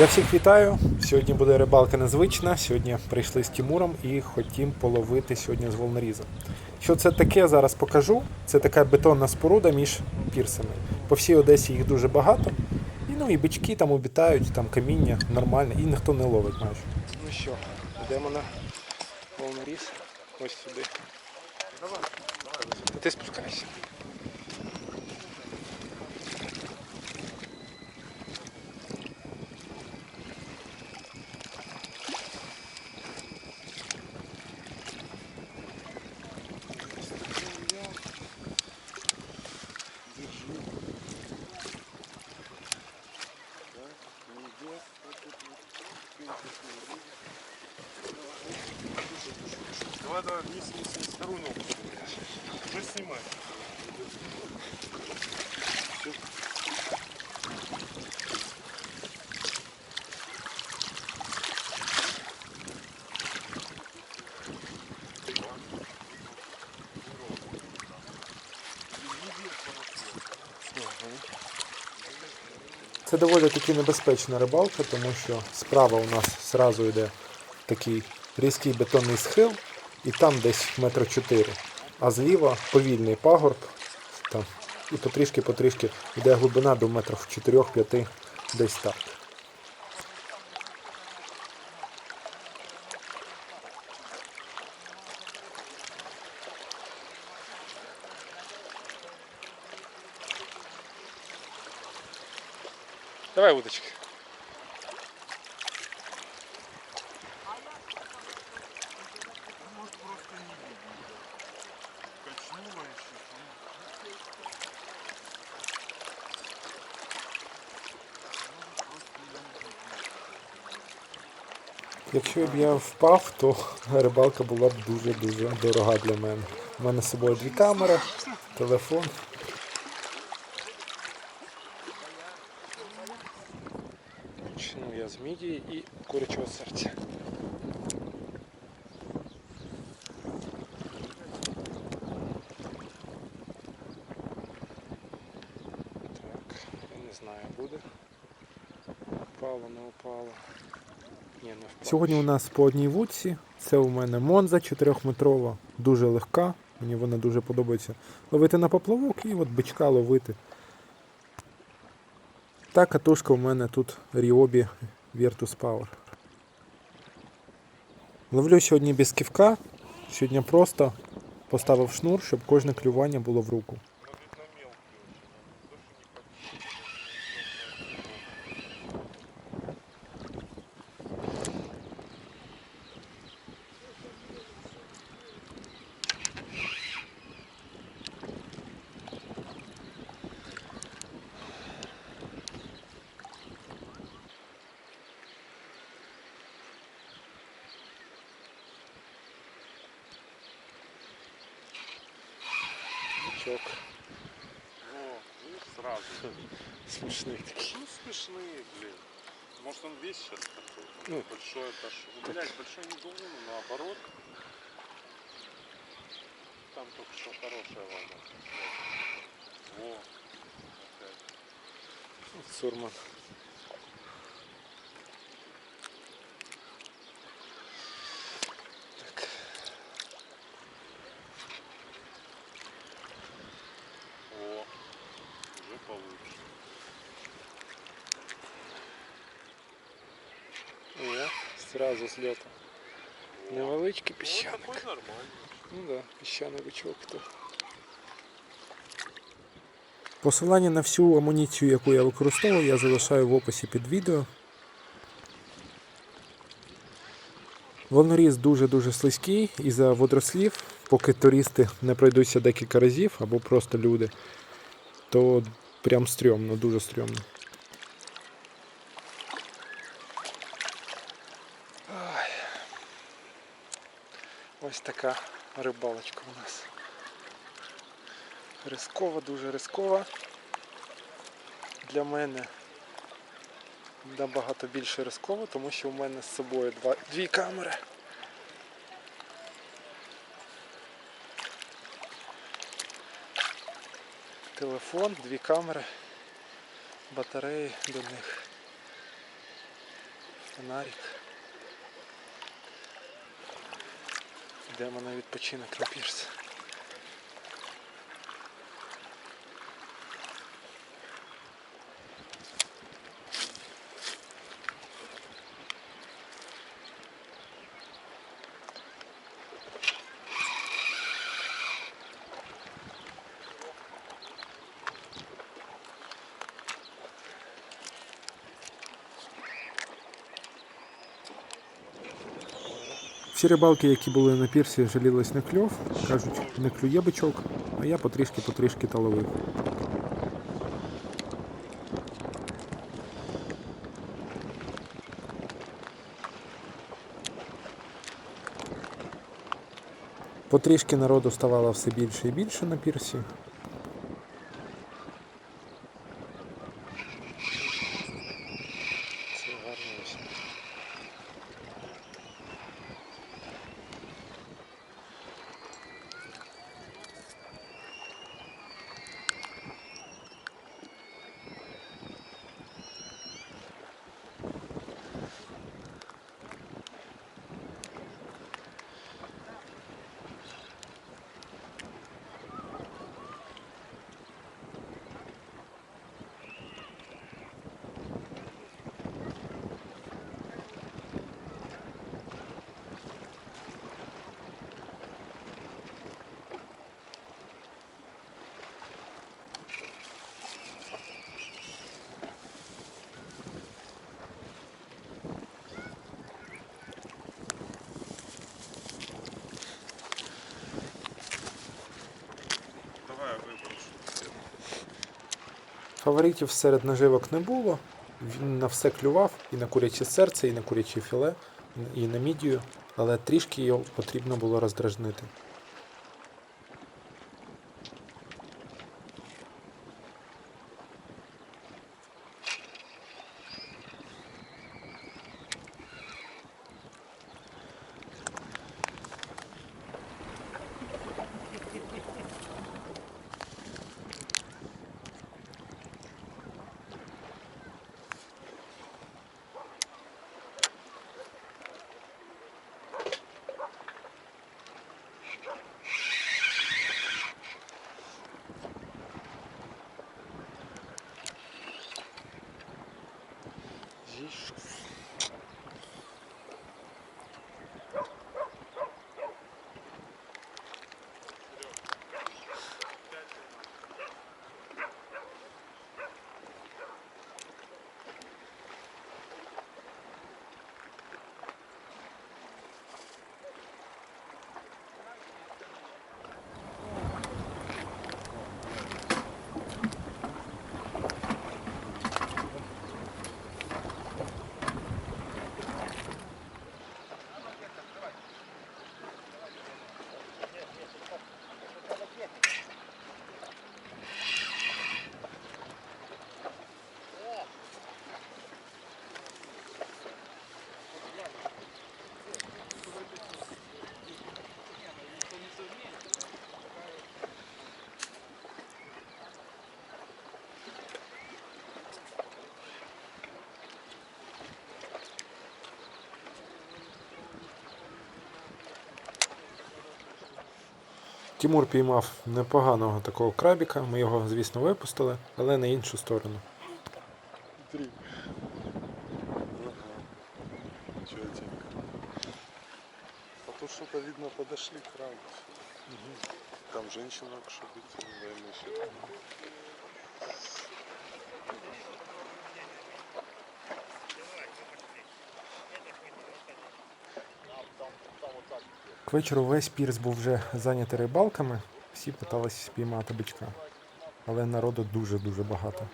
Я всіх вітаю. Сьогодні буде рибалка незвична. Сьогодні прийшли з Тімуром і хотім половити сьогодні з волноріза. Що це таке, зараз покажу. Це така бетонна споруда між пірсами. По всій Одесі їх дуже багато. І, ну і бички там обітають, там каміння нормальне, і ніхто не ловить майже. Ну що, йдемо на волноріз. Ось сюди. Давай, давай. Ти спускайся. Вторую ногу. Уже снимай. Це доволі таки небезпечна рибалка, тому що справа у нас зразу йде такий різкий бетонний схил, і там десь метр чотири. А зліва повільний пагорб, там, і потрішки-потрішки йде глибина до метрів 4-5, десь так. Давай удочки. Может просто не видно. Качнуло еще. Якщо б я впав, то рибалка була б дуже-дуже дорога для мене. У мене з собою дві камери, телефон. Почну я з мідії і курячого серця. Так, я не знаю, буде. Упало, не упало. Сьогодні у нас по одній вудці. Це у мене Монза 4-метрова, дуже легка. Мені вона дуже подобається. Ловити на поплавок і от бичка ловити. Та катушка у мене тут Ryobi Virtus Power. Ловлю сьогодні без ківка. Сьогодні просто поставив шнур, щоб кожне клювання було в руку. Бичок. О, видишь, сразу. Смішний такий. Ну, смешные, блин. Может он весь сейчас такой? Ну, большой это ж. Ну, блядь, большой не но наоборот. Там только что хорошая вода. Во. Опять. Сурман. Сразу з льоту. Невеличкий Ну, піщаник. такой нормальный. Ну да, піщаний бичок. То. Посилання на всю амуніцію, яку я використовую, я залишаю в описі під відео. Волноріз дуже-дуже слизький і за водорослів, поки туристи не пройдуться декілька разів або просто люди, то прям стрьомно, дуже стрьомно. Ось така рибалочка у нас. Рискова, дуже рискова. Для мене набагато більше рискова, тому що у мене з собою два, дві камери. Телефон, дві камери, батареї до них. Фонарик. Йдемо на відпочинок на пірс. Всі рибалки, які були на пірсі, жалілись на кльов. Кажуть, не клює бичок, а я потрішки-потрішки та ловив. Потрішки народу ставало все більше і більше на пірсі. Фаворитів серед наживок не було. Він на все клював і на куряче серце, і на куряче філе, і на мідію, але трішки його потрібно було роздражнити. Тімур піймав непоганого такого крабіка. Ми його, звісно, випустили, але на іншу сторону. А то что-то видно подошли к рамке. Там жінка, якщо быть, наверное, К вечору весь пірс був вже зайнятий рибалками. Всі питалися спіймати бичка. Але народу дуже-дуже багато.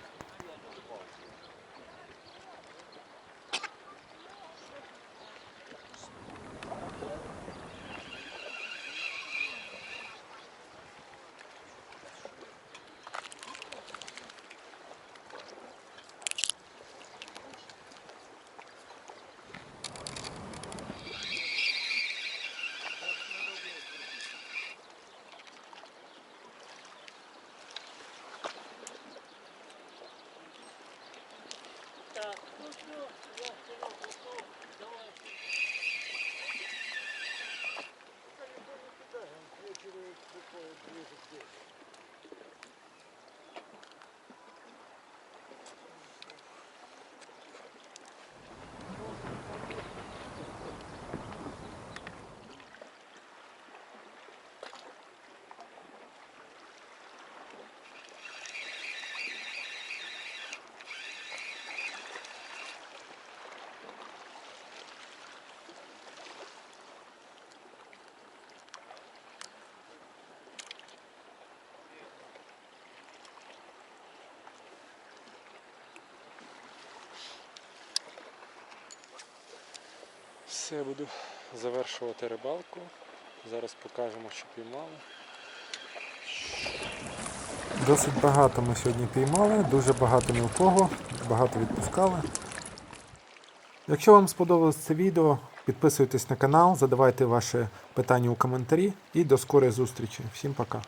Все, буду завершувати рибалку. Зараз покажемо, що піймали. Досить багато ми сьогодні піймали, дуже багато мілкого, багато відпускали. Якщо вам сподобалось це відео, підписуйтесь на канал, задавайте ваші питання у коментарі і до скорої зустрічі. Всім пока.